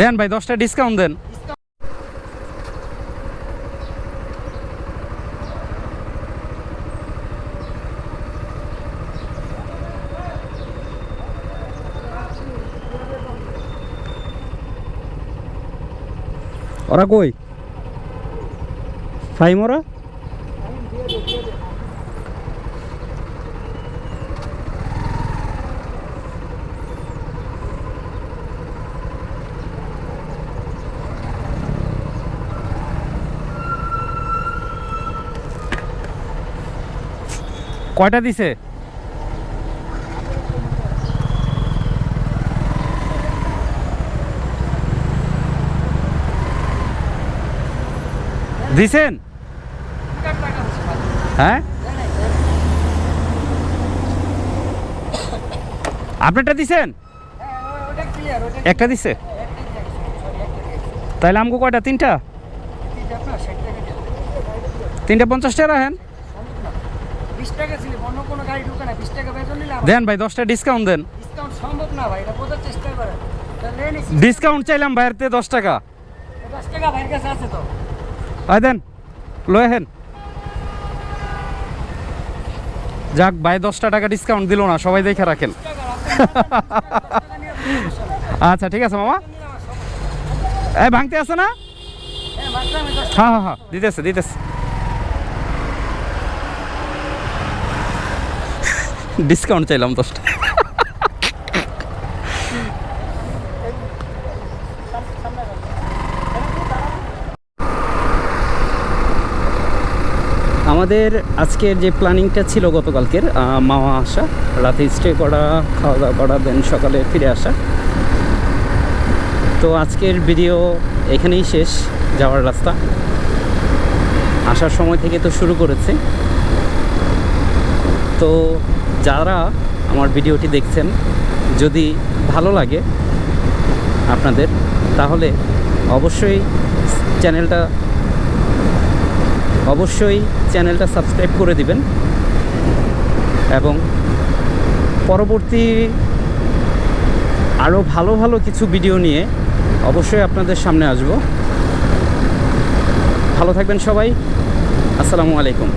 দেন ভাই দশটা ডিসকাউন্ট দেন। ওরা কই? ফাইম ওরা? কয়টা দিছে দিছেন হ্যাঁ আপনারটা দিছেন একটা দিছে। তাহলে আমগো কয়টা তিনটা ঠিক আছে, আপনার 60 টাকা দিন। তিনটা পঞ্চাশ টাকা রাখেন। 20 টাকা ছিল, অন্য কোনো গাড়ি ঢুকে না, 20 টাকা বেতন নিলে দেন ভাই দশটা ডিসকাউন্ট দেন discount সম্ভব না ভাই, এটা বোঝার চেষ্টা করেন। ডিসকাউন্ট চাইলাম ভাইয়ের তে দশ টাকা 10 টাকা ভাইয়ের কাছে আছে তো। আয় দেন লয়ে হেন যাক ভাই দশটা টাকা ডিসকাউন্ট দিল না সবাই দেখে রাখেন 10 টাকা, আপনি নেন, 10 টাকা নিয়ে সমস্যা নেই। আচ্ছা ঠিক আছে মামা এই ভাঙতে আছে না। হ্যাঁ, মাত্র আমি 10 হ্যাঁ হ্যাঁ হ্যাঁ দিতেছে দিতেছে ডিসকাউন্ট চাইলাম দশটা আমাদের আজকের যে প্ল্যানিংটা ছিল গতকালকের মামা আসা, রাতে স্টে করা খাওয়া দাওয়া করা দেন সকালে ফিরে আসা। তো আজকের ভিডিও এখানেই শেষ, যাওয়ার রাস্তা। আসার সময় থেকে তো শুরু করেছে। তো যারা আমার ভিডিওটি দেখছেন, যদি ভালো লাগে আপনাদের, তাহলে অবশ্যই চ্যানেলটা অবশ্যই চ্যানেলটা সাবস্ক্রাইব করে দিবেন এবং পরবর্তী আরও ভালো ভালো কিছু ভিডিও নিয়ে অবশ্যই আপনাদের সামনে আসব। ভালো থাকবেন সবাই। আসসালামু আলাইকুম।